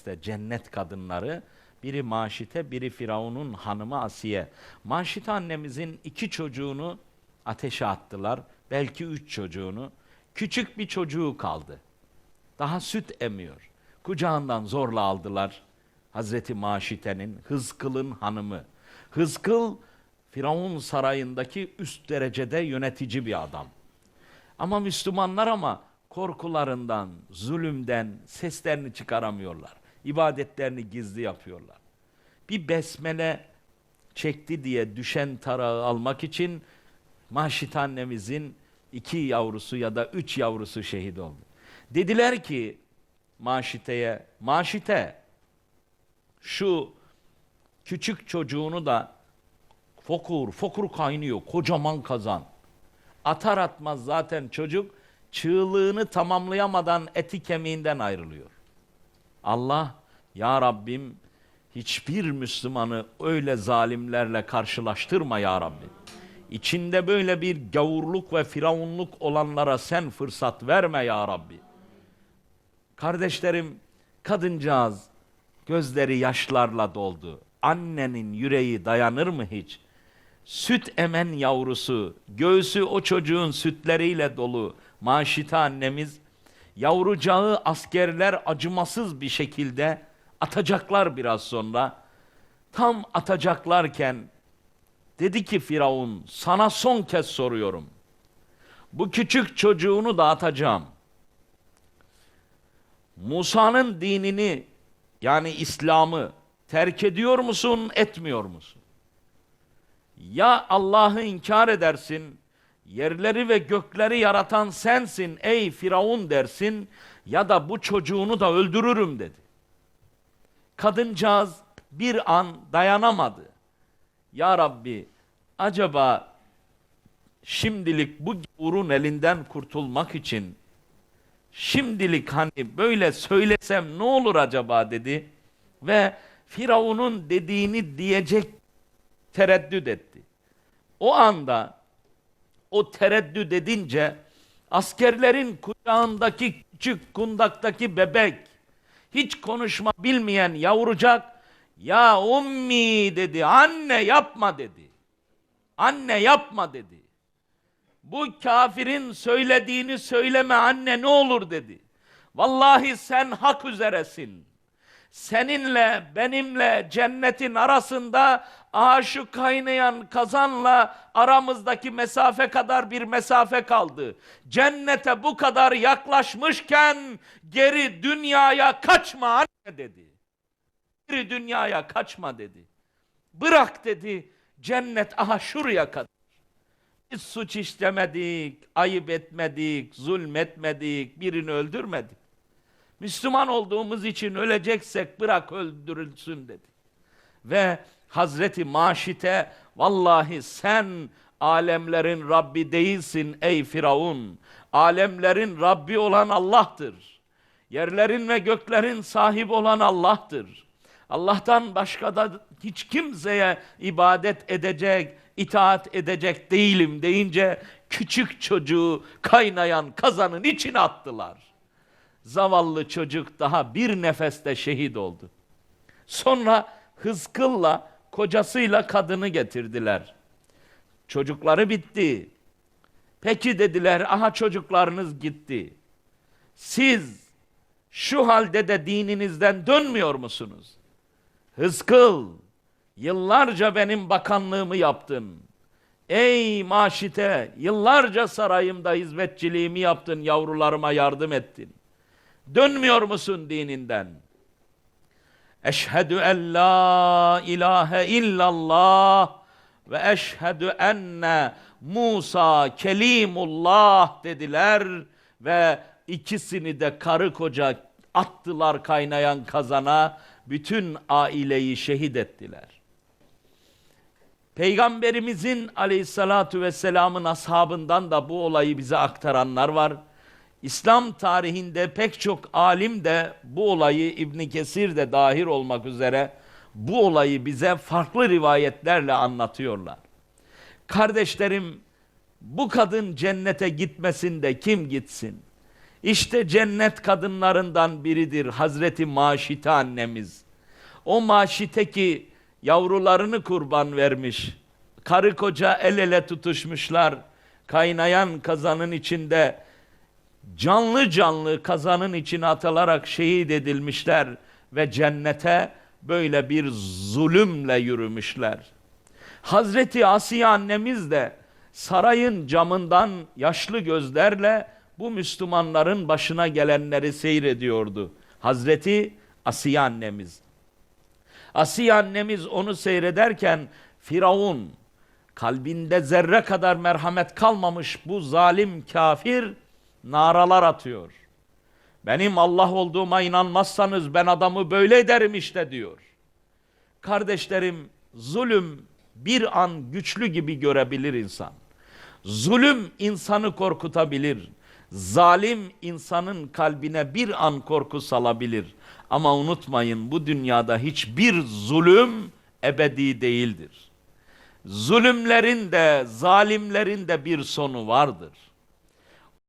İşte cennet kadınları biri Maşite biri Firavun'un hanımı Asiye. Maşite annemizin iki çocuğunu ateşe attılar. Belki üç çocuğunu. Küçük bir çocuğu kaldı. Daha süt emiyor. Kucağından zorla aldılar. Hazreti Maşite'nin, Hızkıl'ın hanımı. Hızkıl, Firavun sarayındaki üst derecede yönetici bir adam. Ama Müslümanlar ama korkularından, zulümden seslerini çıkaramıyorlar. İbadetlerini gizli yapıyorlar. Bir besmele çekti diye düşen tarağı almak için Maşit annemizin iki yavrusu ya da üç yavrusu şehit oldu. Dediler ki Maşite'ye, Maşite şu küçük çocuğunu da fokur, fokur kaynıyor, kocaman kazan. Atar atmaz zaten çocuk çığlığını tamamlayamadan eti kemiğinden ayrılıyor. Allah ya Rabbim hiçbir Müslümanı öyle zalimlerle karşılaştırma ya Rabbi. İçinde böyle bir gavurluk ve firavunluk olanlara sen fırsat verme ya Rabbi. Kardeşlerim kadıncağız gözleri yaşlarla doldu. Annenin yüreği dayanır mı hiç? Süt emen yavrusu, göğsü o çocuğun sütleriyle dolu Maşite annemiz, yavrucağı askerler acımasız bir şekilde atacaklar biraz sonra. Tam atacaklarken dedi ki Firavun, sana son kez soruyorum. Bu küçük çocuğunu da atacağım. Musa'nın dinini yani İslam'ı terk ediyor musun, etmiyor musun? Ya Allah'ı inkar edersin, yerleri ve gökleri yaratan sensin ey Firavun dersin ya da bu çocuğunu da öldürürüm dedi. Kadıncağız bir an dayanamadı. Ya Rabbi acaba şimdilik bu gavurun elinden kurtulmak için şimdilik hani böyle söylesem ne olur acaba dedi ve Firavun'un dediğini diyecek tereddüt etti. O anda o tereddüt edince askerlerin kucağındaki küçük kundaktaki bebek hiç konuşma bilmeyen yavrucak ya ummi dedi anne yapma dedi. Anne yapma dedi. Bu kafirin söylediğini söyleme anne ne olur dedi. Vallahi sen hak üzeresin. Seninle benimle cennetin arasında şu kaynayan kazanla aramızdaki mesafe kadar bir mesafe kaldı. Cennete bu kadar yaklaşmışken geri dünyaya kaçma anne dedi. Geri dünyaya kaçma dedi. Bırak dedi cennet aha şuraya kadar. Biz suç işlemedik, ayıp etmedik, zulmetmedik, birini öldürmedik. Müslüman olduğumuz için öleceksek bırak öldürülsün dedi. Ve Hazreti Maşite vallahi sen alemlerin Rabbi değilsin ey Firavun. Alemlerin Rabbi olan Allah'tır. Yerlerin ve göklerin sahibi olan Allah'tır. Allah'tan başka da hiç kimseye ibadet edecek, itaat edecek değilim deyince küçük çocuğu kaynayan kazanın içine attılar. Zavallı çocuk daha bir nefeste şehit oldu. Sonra Hızkıl'la kocasıyla kadını getirdiler. Çocukları bitti. Peki dediler, aha çocuklarınız gitti. Siz şu halde de dininizden dönmüyor musunuz? Hızkıl, yıllarca benim bakanlığımı yaptın. Ey maşite, yıllarca sarayımda hizmetçiliğimi yaptın, yavrularıma yardım ettin. Dönmüyor musun dininden? Eşhedü en la ilahe illallah ve eşhedü enne Musa kelimullah dediler ve ikisini de karı koca attılar kaynayan kazana, bütün aileyi şehit ettiler. Peygamberimizin aleyhissalatu vesselamın ashabından da bu olayı bize aktaranlar var. İslam tarihinde pek çok alim de bu olayı İbn Kesir de dahil olmak üzere bu olayı bize farklı rivayetlerle anlatıyorlar. Kardeşlerim bu kadın cennete gitmesin de kim gitsin? İşte cennet kadınlarından biridir Hazreti Maşite annemiz. O Maşite ki yavrularını kurban vermiş. Karı koca el ele tutuşmuşlar. Kaynayan kazanın içinde canlı canlı kazanın içine atılarak şehit edilmişler ve cennete böyle bir zulümle yürümüşler. Hazreti Asiye annemiz de sarayın camından yaşlı gözlerle bu Müslümanların başına gelenleri seyrediyordu. Hazreti Asiye annemiz. Asiye annemiz onu seyrederken Firavun kalbinde zerre kadar merhamet kalmamış bu zalim kafir naralar atıyor. Benim Allah olduğuma inanmazsanız ben adamı böyle ederim işte diyor. Kardeşlerim zulüm bir an güçlü gibi görebilir insan. Zulüm insanı korkutabilir. Zalim insanın kalbine bir an korku salabilir. Ama unutmayın bu dünyada hiçbir zulüm ebedi değildir. Zulümlerin de zalimlerin de bir sonu vardır.